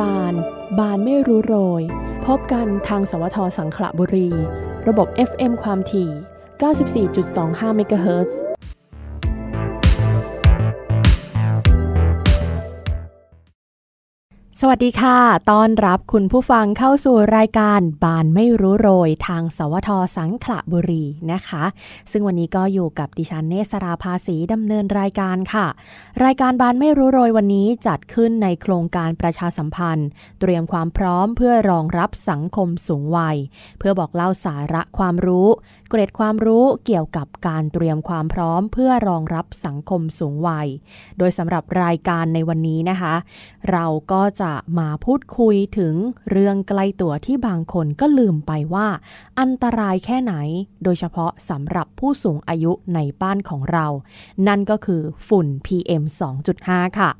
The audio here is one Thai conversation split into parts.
การ บานไม่รู้โรย พบกันทางสวทสังขละบุรี ระบบ FM ความถี่ 94.25 เมกะเฮิรตซ์ สวัสดีค่ะ ต้อนรับคุณผู้ฟังเข้าสู่รายการบานไม่รู้โรยทางสวทสังขละบุรีนะคะ ซึ่งวันนี้ก็อยู่กับดิฉันเนสราภาสีดำเนินรายการค่ะ รายการบานไม่รู้โรยวันนี้จัดขึ้นในโครงการประชาสัมพันธ์ เตรียมความพร้อมเพื่อรองรับสังคมสูงวัย เพื่อบอกเล่าสาระความรู้ เกร็ดความรู้เกี่ยวกับการเตรียมความพร้อม เพื่อรองรับสังคมสูงวัย โดยสำหรับรายการในวันนี้นะคะ เราก็จะมาพูดคุยถึงเรื่องไกลตัวที่บางคนก็ลืมไปว่า อันตรายแค่ไหน โดยเฉพาะสำหรับผู้สูงอายุในบ้านของเรา นั่นก็คือฝุ่น PM 2.5 ค่ะ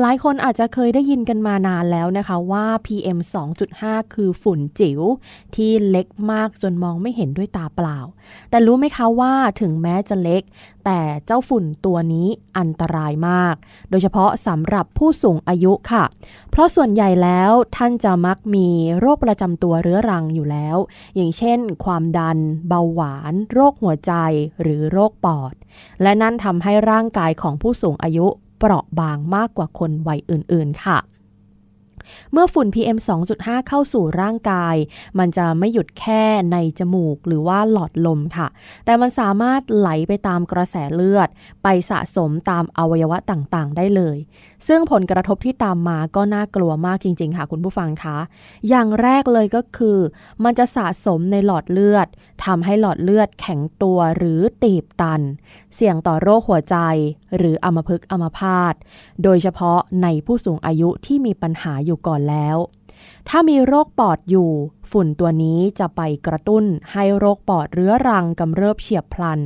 หลายคนอาจจะเคยได้ยินกันมานานแล้วนะคะว่า PM 2.5 คือฝุ่นจิ๋วที่เล็กมากจนมองไม่เห็นด้วยตาเปล่า แต่รู้ไหมคะว่าถึงแม้จะเล็ก แต่เจ้าฝุ่นตัวนี้อันตรายมาก โดยเฉพาะสำหรับผู้สูงอายุค่ะ เพราะส่วนใหญ่แล้วท่านจะมักมีโรคประจำตัวเรื้อรังอยู่แล้ว อย่างเช่น ความดัน เบาหวาน โรคหัวใจ หรือโรคปอด และนั่นทำให้ร่างกายของผู้สูงอายุ เปราะบางมากกว่าคนวัยอื่น ๆ ค่ะเมื่อฝุ่น PM 2.5 เข้าสู่ร่างกาย มันจะไม่หยุดแค่ในจมูกหรือว่าหลอดลมค่ะ แต่มันสามารถไหลไปตามกระแสเลือด ไปสะสมตามอวัยวะต่างๆ ได้เลย ซึ่งผลกระทบที่ตามมาก็น่ากลัวมากจริง ๆ ค่ะคุณผู้ฟังคะ อย่างแรกเลยก็คือ มันจะสะสมในหลอดเลือดทำให้หลอดเลือดแข็งตัวหรือตีบตัน เสี่ยงต่อโรคหัวใจ หรืออัมพฤกษ์อัมพาต โดยเฉพาะในผู้สูงอายุที่มีปัญหาอยู่ก่อนแล้ว ถ้ามีโรคปอดอยู่ ฝุ่นตัวนี้จะไปกระตุ้นให้โรคปอดเรื้อรังกำเริบเฉียบพลัน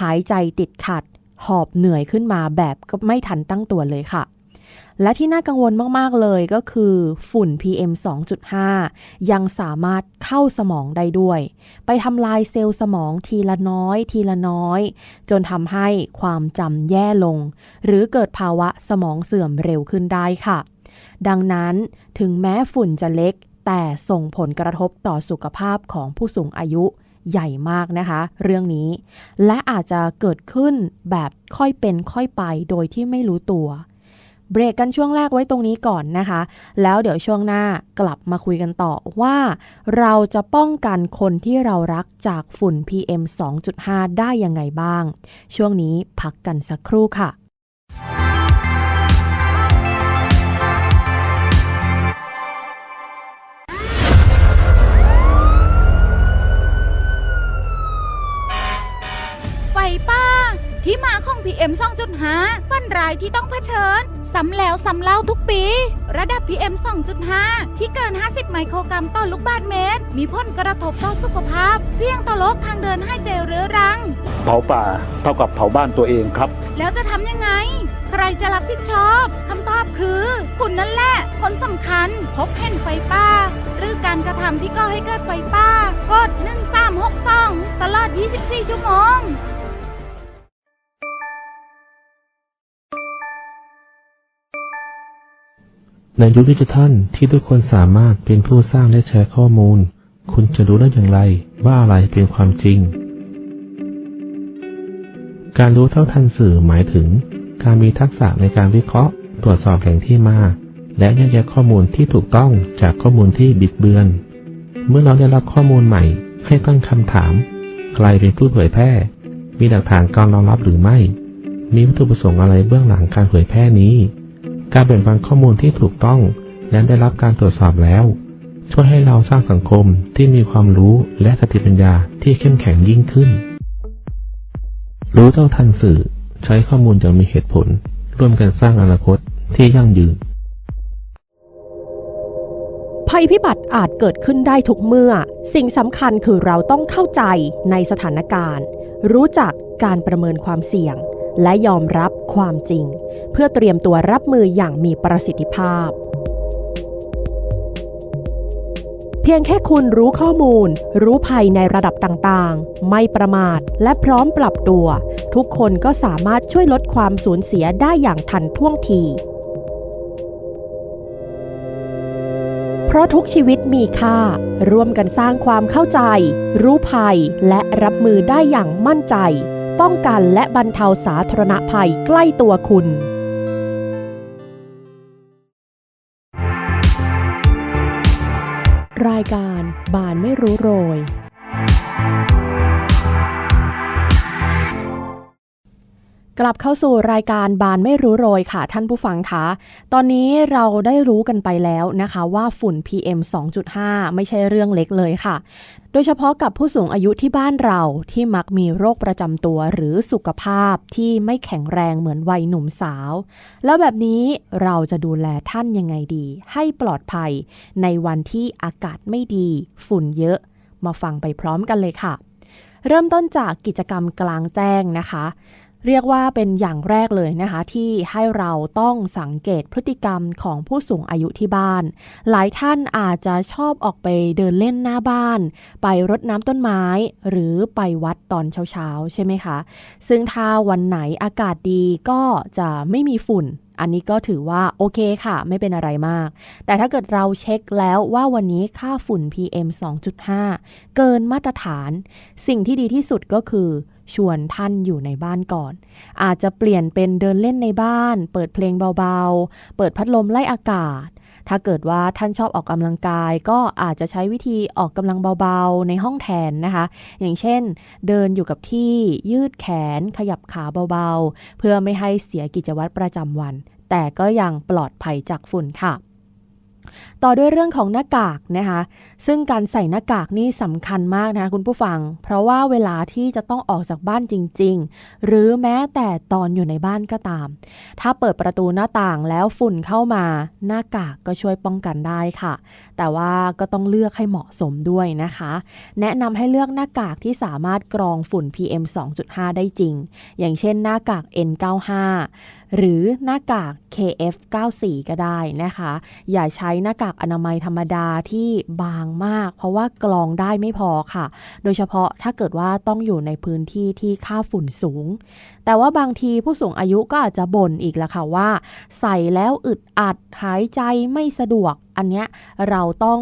หายใจติดขัด หอบเหนื่อยขึ้นมาแบบก็ไม่ทันตั้งตัวเลยค่ะ และที่น่ากังวลมาก ๆ เลยก็คือฝุ่น PM 2.5 ยังสามารถเข้าสมองได้ด้วย ไปทำลายเซลล์สมองทีละน้อย ทีละน้อย จนทำให้ความจำแย่ลง หรือเกิดภาวะสมองเสื่อมเร็วขึ้นได้ค่ะ ดังนั้นถึงแม้ฝุ่นจะเล็ก แต่ส่งผลกระทบต่อสุขภาพของผู้สูงอายุใหญ่มากนะคะ เรื่องนี้ และอาจจะเกิดขึ้นแบบค่อยเป็นค่อยไปโดยที่ไม่รู้ตัว เบรกกันช่วงแรกไว้ตรงนี้ก่อนนะคะ แล้วเดี๋ยวช่วงหน้ากลับมาคุยกันต่อว่า เราจะป้องกันคนที่เรารักจากฝุ่น PM 2.5 ได้ยังไงบ้าง ช่วงนี้พักกันสักครู่ค่ะไฟป้าที่มาของ PM 2.5ฟั นรายที่ต้องเผชิญ ซ้ำแล้วซ้ำเล่าทุกปี ระดับ PM 2.5 ที่เกิน 50 ไมโครกรัมต่อลูกบาศก์เมตร มีผลกระทบต่อสุขภาพ เสี่ยงต่อโรคทางเดินหายใจเรื้อรัง เผาป่าเท่ากับเผาบ้านตัวเองครับ แล้วจะทำยังไง ใครจะรับผิดชอบคำตอบคือ คุณนั่นแหละ คนสำคัญ พบเห็นไฟป่าหรือการกระทำที่ก่อให้เกิดไฟป่ากด1362 ตลอด 24 ชั่วโมง ในยุคดิจิทัลที่ทุกคนสามารถเป็นผู้สร้างและแชร์ข้อมูล คุณจะรู้ได้อย่างไรว่าอะไรเป็นความจริง การรู้เท่าทันสื่อหมายถึง การมีทักษะในการวิเคราะห์ ตรวจสอบแหล่งที่มา และแยกแยะข้อมูลที่ถูกต้องจากข้อมูลที่บิดเบือน เมื่อเราได้รับข้อมูลใหม่ ให้ตั้งคำถาม ใครเป็นผู้เผยแพร่ มีหลักฐานการรองรับหรือไม่ มีวัตถุประสงค์อะไรเบื้องหลังการเผยแพร่นี้ การแบ่งปันข้อมูลที่ถูกต้อง และได้รับการตรวจสอบแล้ว ช่วยให้เราสร้างสังคมที่มีความรู้และสติปัญญาที่เข้มแข็งยิ่งขึ้น รู้เท่าทันสื่อใช้ข้อมูลอย่างมีเหตุผล ร่วมกันสร้างอนาคตที่ยั่งยืน ภัยพิบัติอาจเกิดขึ้นได้ทุกเมื่อ สิ่งสำคัญคือเราต้องเข้าใจในสถานการณ์ รู้จักการประเมินความเสี่ยง และยอมรับความจริง เพื่อเตรียมตัวรับมืออย่างมีประสิทธิภาพ เพียงแค่คุณรู้ข้อมูล รู้ภัยในระดับต่างๆ ไม่ประมาทและพร้อมปรับตัว ทุกคนก็สามารถช่วยลดความสูญเสียได้อย่างทันท่วงที เพราะทุกชีวิตมีค่า ร่วมกันสร้างความเข้าใจ รู้ภัยและรับมือได้อย่างมั่นใจ ป้องกันและบรรเทาสาธารณภัยใกล้ตัวคุณรายการบานไม่รู้โรย กลับเข้าสู่รายการบานไม่รู้โรยค่ะท่านผู้ฟังคะ ตอนนี้เราได้รู้กันไปแล้วนะคะว่าฝุ่น PM 2.5 ไม่ใช่เรื่องเล็กเลยค่ะ โดยเฉพาะกับผู้สูงอายุที่บ้านเราที่มักมีโรคประจำตัวหรือสุขภาพที่ไม่แข็งแรงเหมือนวัยหนุ่มสาว แล้วแบบนี้เราจะดูแลท่านยังไงดี ให้ปลอดภัย ในวันที่อากาศไม่ดี ฝุ่นเยอะ มาฟังไปพร้อมกันเลยค่ะ เริ่มต้นจากกิจกรรมกลางแจ้งนะคะ เรียกว่าเป็นอย่างแรกเลยนะคะ ที่ให้เราต้องสังเกตพฤติกรรมของผู้สูงอายุที่บ้าน หลายท่านอาจจะชอบออกไปเดินเล่นหน้าบ้าน ไปรดน้ำต้นไม้ หรือไปวัดตอนเช้าๆ ใช่ไหมคะ ซึ่งถ้าวันไหนอากาศดีก็จะไม่มีฝุ่นอันนี้ก็ถือว่าโอเคค่ะ ไม่เป็นอะไรมาก แต่ถ้าเกิดเราเช็คแล้วว่าวันนี้ค่าฝุ่น PM 2.5 เกินมาตรฐาน สิ่งที่ดีที่สุดก็คือ ชวนท่านอยู่ในบ้านก่อน อาจจะเปลี่ยนเป็นเดินเล่นในบ้าน เปิดเพลงเบาๆ เปิดพัดลมไล่อากาศ ถ้าเกิดว่าท่านชอบออกกำลังกาย ก็อาจจะใช้วิธีออกกำลังเบาๆ ในห้องแทนนะคะ อย่างเช่น เดินอยู่กับที่ยืดแขน ขยับขาเบาๆ เพื่อไม่ให้เสียกิจวัตรประจำวัน แต่ก็ยังปลอดภัยจากฝุ่นค่ะ ต่อด้วยเรื่องของหน้ากากนะคะ ซึ่งการใส่หน้ากากนี่สำคัญมากนะคะคุณผู้ฟัง เพราะว่าเวลาที่จะต้องออกจากบ้านจริง ๆ หรือแม้แต่ตอนอยู่ในบ้านก็ตาม ถ้าเปิดประตูหน้าต่างแล้วฝุ่นเข้ามาหน้ากากก็ช่วยป้องกันได้ค่ะ แต่ว่าก็ต้องเลือกให้เหมาะสมด้วยนะคะ แนะนำให้เลือกหน้ากากที่สามารถกรองฝุ่น PM 2.5 ได้จริง อย่างเช่นหน้ากาก N95 หรือหน้ากาก KF94 ก็ได้นะคะ อย่าใช้หน้ากากอนามัยธรรมดาที่บางมาก เพราะว่ากรองได้ไม่พอค่ะ โดยเฉพาะถ้าเกิดว่าต้องอยู่ในพื้นที่ที่ค่าฝุ่นสูง แต่ว่าบางทีผู้สูงอายุก็อาจจะบ่นอีกละค่ะว่า ใส่แล้วอึดอัดหายใจไม่สะดวก อันเนี้ยเราต้อง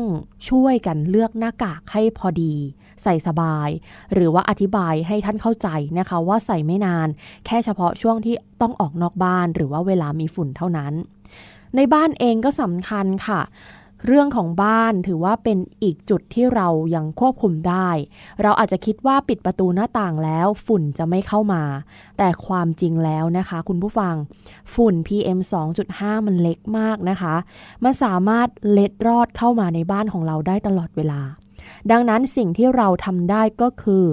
ช่วยกันเลือกหน้ากากให้พอดี ใส่สบาย หรือว่าอธิบายให้ท่านเข้าใจนะคะว่าใส่ไม่นาน แค่เฉพาะช่วงที่ต้องออกนอกบ้าน หรือว่าเวลามีฝุ่นเท่านั้น ในบ้านเองก็สำคัญค่ะเรื่องของบ้านถือว่าเป็นอีกจุดที่เรายังควบคุมได้ เราอาจจะคิดว่าปิดประตูหน้าต่างแล้วฝุ่นจะไม่เข้ามา แต่ความจริงแล้วนะคะ คุณผู้ฟังฝุ่น PM 2.5 มันเล็กมากนะคะ มันสามารถเล็ดรอดเข้ามาในบ้านของเราได้ตลอดเวลา ดังนั้นสิ่งที่เราทำได้ก็คือ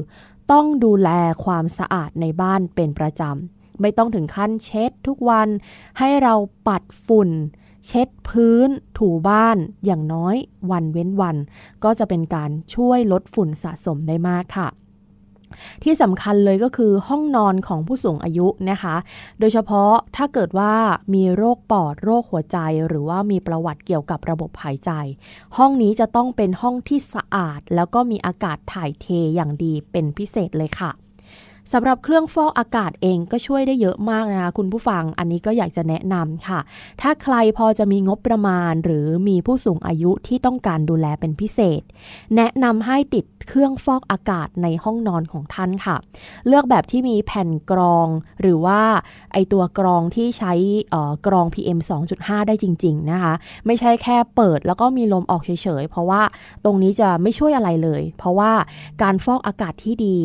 ต้องดูแลความสะอาดในบ้านเป็นประจำ ไม่ต้องถึงขั้นเช็ดทุกวัน ให้เราปัดฝุ่น เช็ดพื้น ถูบ้านอย่างน้อยวันเว้นวัน ก็จะเป็นการช่วยลดฝุ่นสะสมได้มากค่ะ ที่สำคัญเลยก็คือห้องนอนของผู้สูงอายุนะคะ โดยเฉพาะถ้าเกิดว่ามีโรคปอดโรคหัวใจ หรือว่ามีประวัติเกี่ยวกับระบบหายใจ ห้องนี้จะต้องเป็นห้องที่สะอาด แล้วก็มีอากาศถ่ายเทอย่างดีเป็นพิเศษเลยค่ะ สำหรับเครื่องฟอกอากาศเองก็ช่วยได้เยอะมากนะคะคุณผู้ฟังอันนี้ก็อยากจะแนะนำค่ะ ถ้าใครพอจะมีงบประมาณ หรือมีผู้สูงอายุที่ต้องการดูแลเป็นพิเศษ แนะนำให้ติดเครื่องฟอกอากาศในห้องนอนของท่านค่ะ เลือกแบบที่มีแผ่นกรอง หรือว่าไอตัวกรองที่ใช้เอ่อกรอง PM 2.5 ได้จริง ๆ นะคะ ไม่ใช่แค่เปิดแล้วก็มีลมออกเฉยๆ เพราะว่าตรงนี้จะไม่ช่วยอะไรเลย เพราะว่าการฟอกอากาศที่ดี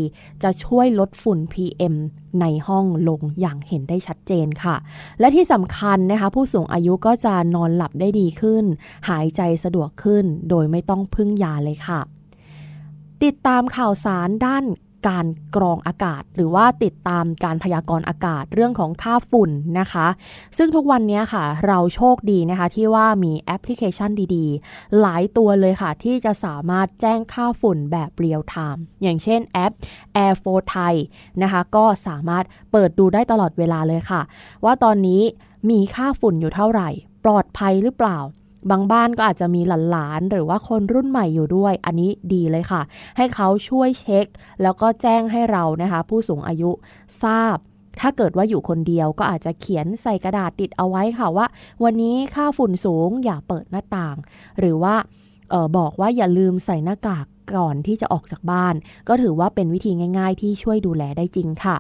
จะช่วยลดฝุ่น PM ในห้องลงอย่างเห็นได้ชัดเจนค่ะ และที่สำคัญนะคะ ผู้สูงอายุก็จะนอนหลับได้ดีขึ้น หายใจสะดวกขึ้น โดยไม่ต้องพึ่งยาเลยค่ะ ติดตามข่าวสารด้าน การกรองอากาศ หรือว่าติดตามการพยากรณ์อากาศเรื่องของค่าฝุ่นนะคะ ซึ่งทุกวันนี้ค่ะ เราโชคดีนะคะที่ว่ามีแอปพลิเคชันดีๆ หลายตัวเลยค่ะ ที่จะสามารถแจ้งค่าฝุ่นแบบเรียลไทม์อย่างเช่นแอป Air 4 Thai นะคะ ก็สามารถเปิดดูได้ตลอดเวลาเลยค่ะ ว่าตอนนี้มีค่าฝุ่นอยู่เท่าไหร่ ปลอดภัยหรือเปล่า บางบ้านก็อาจจะมีหลานๆ หรือว่าคนรุ่นใหม่อยู่ด้วย อันนี้ดีเลยค่ะ ให้เขาช่วยเช็ค แล้วก็แจ้งให้เรานะคะ ผู้สูงอายุทราบ ถ้าเกิดว่าอยู่คนเดียวก็อาจจะเขียนใส่กระดาษติดเอาไว้ค่ะว่า วันนี้ค่าฝุ่นสูงอย่าเปิดหน้าต่าง หรือว่าออบอกว่าอย่าลืมใส่หน้ากากก่อนที่จะออกจากบ้าน ก็ถือว่าเป็นวิธีง่าย ๆ ที่ช่วยดูแลได้จริงค่ะ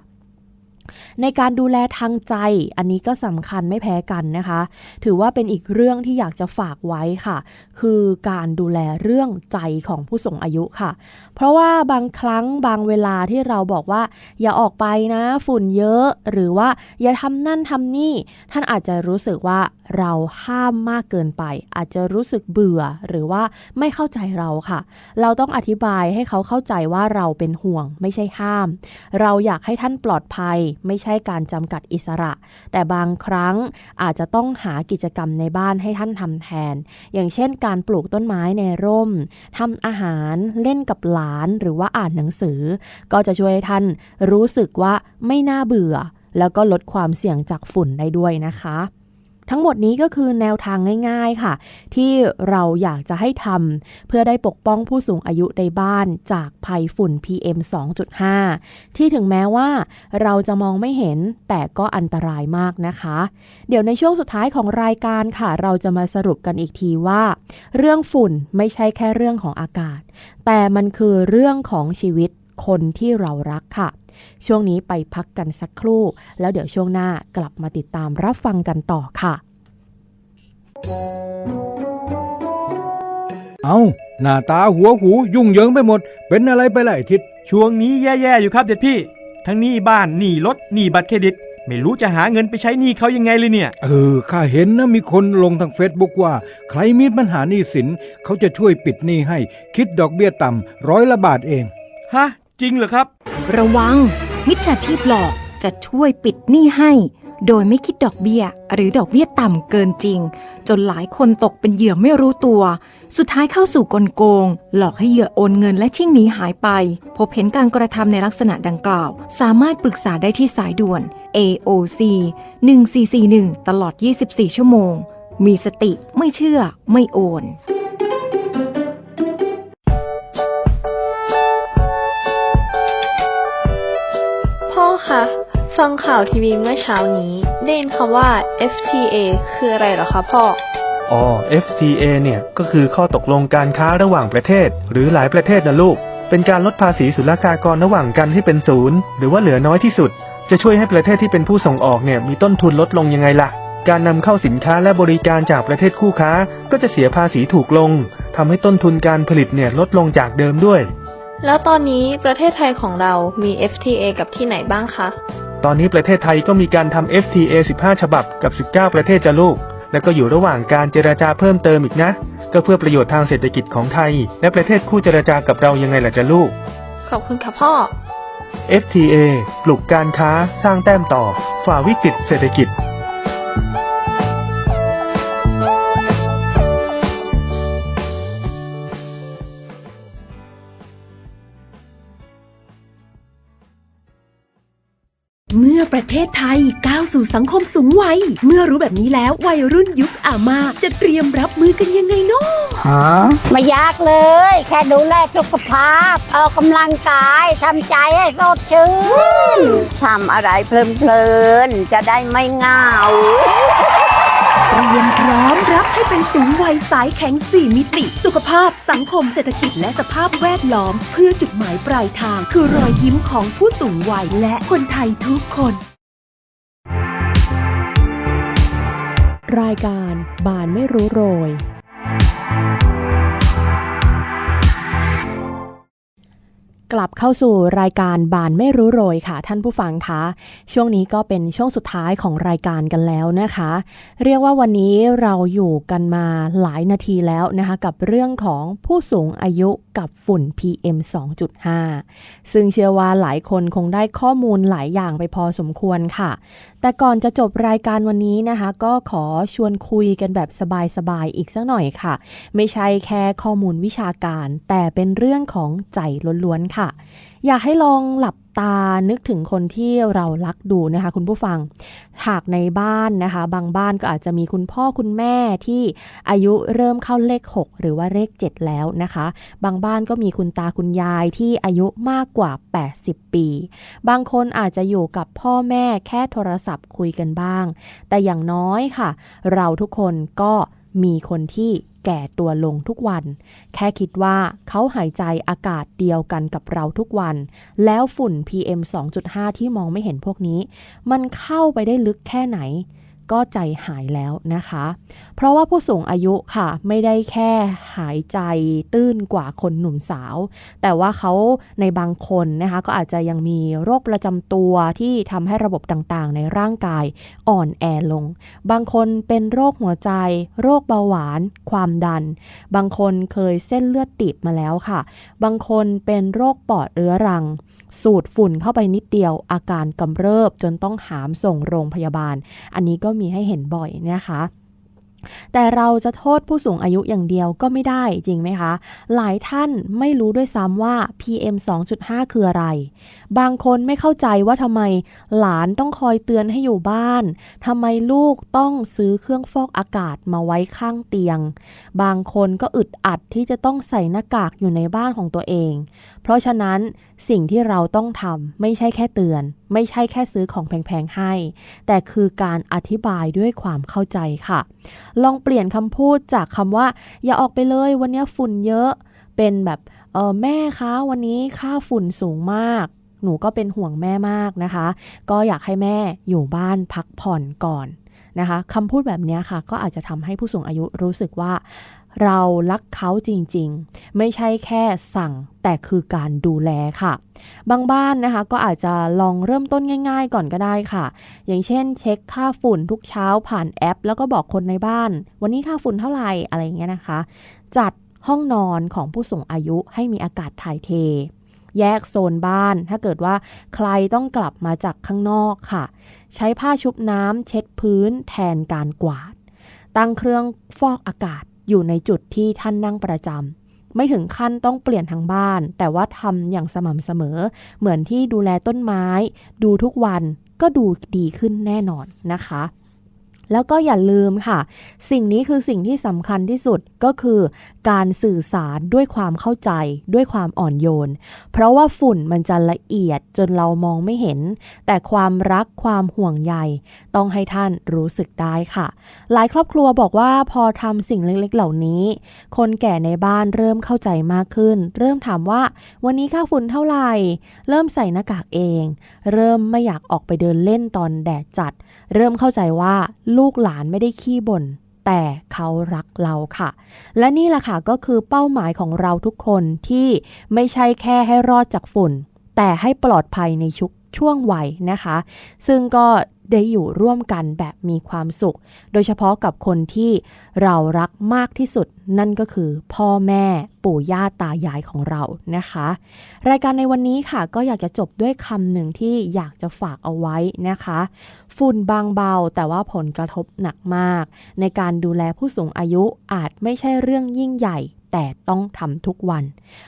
ในการดูแลทางใจอันนี้ก็สำคัญไม่แพ้กันนะคะ ถือว่าเป็นอีกเรื่องที่อยากจะฝากไว้ค่ะ คือการดูแลเรื่องใจของผู้สูงอายุค่ะ เพราะว่าบางครั้งบางเวลาที่เราบอกว่า อย่าออกไปนะฝุ่นเยอะ หรือว่าอย่าทำนั่นทำนี่ ท่านอาจจะรู้สึกว่าเราห้ามมากเกินไป อาจจะรู้สึกเบื่อหรือว่าไม่เข้าใจเราค่ะ เราต้องอธิบายให้เขาเข้าใจว่าเราเป็นห่วงไม่ใช่ห้าม เราอยากให้ท่านปลอดภัยไม่ใช่การจำกัดอิสระ แต่บางครั้งอาจจะต้องหากิจกรรมในบ้านให้ท่านทำแทน อย่างเช่น การปลูกต้นไม้ในร่มทำอาหารเล่นกับหลานหรือว่าอ่านหนังสือ ก็จะช่วยให้ท่านรู้สึกว่าไม่น่าเบื่อ แล้วก็ลดความเสี่ยงจากฝุ่นได้ด้วยนะคะ ทั้งหมดนี้ก็คือแนวทางง่าย ๆค่ะ ที่เราอยากจะให้ทำเพื่อได้ปกป้องผู้สูงอายุในบ้านจากภัยฝุ่น PM 2.5 ที่ถึงแม้ว่าเราจะมองไม่เห็นแต่ก็อันตรายมากนะคะ เดี๋ยวในช่วงสุดท้ายของรายการค่ะ เราจะมาสรุปกันอีกทีว่า เรื่องฝุ่นไม่ใช่แค่เรื่องของอากาศ แต่มันคือเรื่องของชีวิตคนที่เรารักค่ะ ช่วงนี้ไปพักกันสักครู่ แล้วเดี๋ยวช่วงหน้ากลับมาติดตามรับฟังกันต่อค่ะ เอาหน้าตาหัวหูยุ่งเหยิงไปหมด เป็นอะไรไปล่ะไอ้ทิศช่วงนี้แย่ๆอยู่ครับเด็ดพี่ ทั้งหนี้บ้านหนี้รถหนี้บัตรเครดิต ไม่รู้จะหาเงินไปใช้หนี้เขายังไงเลยเนี่ย เออข้าเห็นนะมีคนลงทางเฟซบุ๊กว่า ใครมีปัญหาหนี้สินเขาจะช่วยปิดหนี้ให้ คิดดอกเบี้ยต่ำร้อยละบาทเอง ฮะ จริงเหรอครับ ระวัง มิจฉาชีพหลอกจะช่วยปิดหนี้ให้ โดยไม่คิดดอกเบี้ย หรือดอกเบี้ยต่ำเกินจริง จนหลายคนตกเป็นเหยื่อไม่รู้ตัว สุดท้ายเข้าสู่กลโกง หลอกให้เหยื่อโอนเงินและชิ่งหนีหายไป พบเห็นการกระทำในลักษณะดังกล่าว สามารถปรึกษาได้ที่สายด่วน AOC 1441 ตลอด 24 ชั่วโมง มีสติไม่เชื่อไม่โอน ฟังข่าวทีวีเมื่อเช้านี้ได้ยินคำว่า FTA คืออะไรเหรอคะพ่อ อ๋อ FTA เนี่ยก็คือข้อตกลงการค้าระหว่างประเทศ หรือหลายประเทศนะลูก เป็นการลดภาษีศุลกากรระหว่างกันให้เป็นศูนย์หรือว่าเหลือน้อยที่สุด จะช่วยให้ประเทศที่เป็นผู้ส่งออกเนี่ยมีต้นทุนลดลงยังไงล่ะ การนำเข้าสินค้าและบริการจากประเทศคู่ค้า ก็จะเสียภาษีถูกลงทำให้ต้นทุนการผลิตเนี่ยลดลงจากเดิมด้วย แล้วตอนนี้ประเทศไทยของเรามี FTA กับที่ไหนบ้างคะ ตอนนี้ประเทศไทยก็มีการทำ FTA 15 ฉบับกับ 19 ประเทศจ้ะลูก แล้วก็อยู่ระหว่างการเจราจาเพิ่มเติมอีกนะ ก็เพื่อประโยชน์ทางเศรษฐกิจของไทย และประเทศคู่เจราจากับเรายังไงล่ะจ้ะลูก ขอบคุณค่ะพ่อ FTA ปลุกการค้าสร้างแต้มต่อ ฝ่าวิกฤตเศรษฐกิจ ประเทศไทยก้าวสู่สังคมสูงวัย เมื่อรู้แบบนี้แล้ววัยรุ่นยุคอามาจะเตรียมรับมือกันยังไงเนาะไม่ยากเลย แค่ดูแลสุขภาพ ออกกำลังกายทำใจให้สดชื่นทำอะไรเพลินๆจะได้ไม่เหงา เตรียมพร้อมรับให้เป็นสูงวัยสายแข็ง 4 มิติ สุขภาพสังคมเศรษฐกิจและสภาพแวดล้อม เพื่อจุดหมายปลายทาง คือรอยยิ้มของผู้สูงวัยและคนไทยทุกคน รายการบานไม่รู้โรย กลับเข้าสู่รายการบานไม่รู้โรยค่ะ ท่านผู้ฟังคะช่วงนี้ก็เป็นช่วงสุดท้ายของรายการกันแล้วนะคะ เรียกว่าวันนี้เราอยู่กันมาหลายนาทีแล้วนะคะ กับเรื่องของผู้สูงอายุกับฝุ่น PM 2.5 ซึ่งเชื่อว่าหลายคนคงได้ข้อมูลหลายอย่างไปพอสมควรค่ะ แต่ก่อนจะจบรายการวันนี้นะคะ ก็ขอชวนคุยกันแบบสบายๆอีกสักหน่อยค่ะ ไม่ใช่แค่ข้อมูลวิชาการ แต่เป็นเรื่องของใจล้วนๆค่ะค่ะ อยากให้ลองหลับตานึกถึงคนที่เรารักดูนะคะ คุณผู้ฟัง หากในบ้านนะคะ บางบ้านก็อาจจะมีคุณพ่อคุณแม่ที่อายุเริ่มเข้าเลข 6 หรือว่าเลข 7 แล้วนะคะ บางบ้านก็มีคุณตาคุณยายที่อายุมากกว่า 80 ปี บางคนอาจจะอยู่กับพ่อแม่แค่โทรศัพท์คุยกันบ้าง แต่อย่างน้อยค่ะ เราทุกคนก็มีคนที่ แก่ตัวลงทุกวัน แค่คิดว่าเขาหายใจอากาศเดียวกันกับเราทุกวัน แล้วฝุ่น PM 2.5 ที่มองไม่เห็นพวกนี้ มันเข้าไปได้ลึกแค่ไหน ก็ใจหายแล้วนะคะ เพราะว่าผู้สูงอายุค่ะ ไม่ได้แค่หายใจตื้นกว่าคนหนุ่มสาว แต่ว่าเขาในบางคนนะคะ ก็อาจจะยังมีโรคประจำตัวที่ทำให้ระบบต่างๆ ในร่างกายอ่อนแอลง บางคนเป็นโรคหัวใจ โรคเบาหวาน ความดัน บางคนเคยเส้นเลือดตีบมาแล้วค่ะ บางคนเป็นโรคปอดเรื้อรังสูดฝุ่นเข้าไปนิดเดียวอาการกำเริบจนต้องหามส่งโรงพยาบาล อันนี้ก็มีให้เห็นบ่อยนะคะแต่เราจะโทษผู้สูงอายุอย่างเดียวก็ไม่ได้จริงไหมคะ หลายท่านไม่รู้ด้วยซ้ำว่า PM 2.5 คืออะไร บางคนไม่เข้าใจว่าทำไมหลานต้องคอยเตือนให้อยู่บ้านทำไมลูกต้องซื้อเครื่องฟอกอากาศมาไว้ข้างเตียง บางคนก็อึดอัดที่จะต้องใส่หน้ากากอยู่ในบ้านของตัวเอง เพราะฉะนั้นสิ่งที่เราต้องทำไม่ใช่แค่เตือน ไม่ใช่แค่ซื้อของแพงๆให้ แต่คือการอธิบายด้วยความเข้าใจค่ะ ลองเปลี่ยนคำพูดจากคำว่า อย่าออกไปเลยวันนี้ฝุ่นเยอะเป็นแบบเออแม่คะวันนี้ค่าฝุ่นสูงมาก หนูก็เป็นห่วงแม่มากนะคะ ก็อยากให้แม่อยู่บ้านพักผ่อนก่อนนะคะคำพูดแบบนี้ค่ะ ก็อาจจะทำให้ผู้สูงอายุรู้สึกว่า เรารักเขาจริงๆ ไม่ใช่แค่สั่งแต่คือการดูแลค่ะ บางบ้านนะคะก็อาจจะลองเริ่มต้นง่าย ๆ ก่อนก็ได้ค่ะ อย่างเช่น เช็คค่าฝุ่นทุกเช้าผ่านแอป แล้วก็บอกคนในบ้าน วันนี้ค่าฝุ่นเท่าไหร่อะไรเงี้ยนะคะ จัดห้องนอนของผู้สูงอายุให้มีอากาศถ่ายเท แยกโซนบ้าน ถ้าเกิดว่าใครต้องกลับมาจากข้างนอกค่ะ ใช้ผ้าชุบน้ำเช็ดพื้นแทนการกวาด ตั้งเครื่องฟอกอากาศอยู่ในจุดที่ท่านนั่งประจำไม่ถึงขั้นต้องเปลี่ยนทางบ้าน แต่ว่าทำอย่างสม่ำเสมอ เหมือนที่ดูแลต้นไม้ ดูทุกวันก็ดูดีขึ้นแน่นอนนะคะ แล้วก็อย่าลืมค่ะ สิ่งนี้คือสิ่งที่สำคัญที่สุดก็คือ การสื่อสารด้วยความเข้าใจ ด้วยความอ่อนโยน เพราะว่าฝุ่นมันจะละเอียดจนเรามองไม่เห็น แต่ความรักความห่วงใยต้องให้ท่านรู้สึกได้ค่ะ หลายครอบครัวบอกว่าพอทำสิ่งเล็กๆ เหล่านี้ คนแก่ในบ้านเริ่มเข้าใจมากขึ้น เริ่มถามว่าวันนี้ค่าฝุ่นเท่าไหร่ เริ่มใส่หน้ากากเอง เริ่มไม่อยากออกไปเดินเล่นตอนแดดจัด เริ่มเข้าใจว่าลูกหลานไม่ได้ขี้บ่นแต่เขารักเราค่ะ และนี่แหละค่ะก็คือเป้าหมายของเราทุกคนที่ไม่ใช่แค่ให้รอดจากฝุ่น แต่ให้ปลอดภัยในชุกช่วงวัยนะคะ ซึ่งก็ ได้อยู่ร่วมกันแบบมีความสุข โดยเฉพาะกับคนที่เรารักมากที่สุด นั่นก็คือพ่อแม่ปู่ย่าตายายของเรานะคะ รายการในวันนี้ค่ะ ก็อยากจะจบด้วยคำหนึ่งที่อยากจะฝากเอาไว้นะคะ ฝุ่นบางเบาแต่ว่าผลกระทบหนักมาก ในการดูแลผู้สูงอายุอาจไม่ใช่เรื่องยิ่งใหญ่ แต่ต้องทำทุกวัน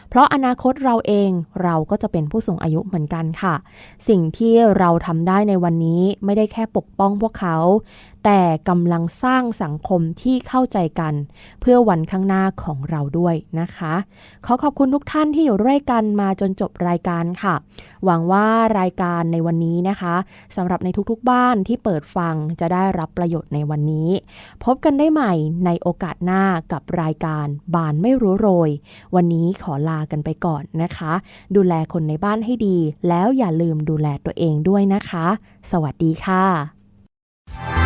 เพราะอนาคตเราเองเราก็จะเป็นผู้สูงอายุเหมือนกันค่ะ สิ่งที่เราทำได้ในวันนี้ไม่ได้แค่ปกป้องพวกเขา แต่กำลังสร้างสังคมที่เข้าใจกัน เพื่อวันข้างหน้าของเราด้วยนะคะ ขอขอบคุณทุกท่านที่อยู่ด้วยกันมาจนจบรายการค่ะ หวังว่ารายการในวันนี้นะคะสำหรับในทุกๆบ้านที่เปิดฟังจะได้รับประโยชน์ในวันนี้ พบกันได้ใหม่ในโอกาสหน้ากับรายการบานไม่รู้โรย วันนี้ขอลากันไปก่อนนะคะ ดูแลคนในบ้านให้ดี แล้วอย่าลืมดูแลตัวเองด้วยนะคะ สวัสดีค่ะ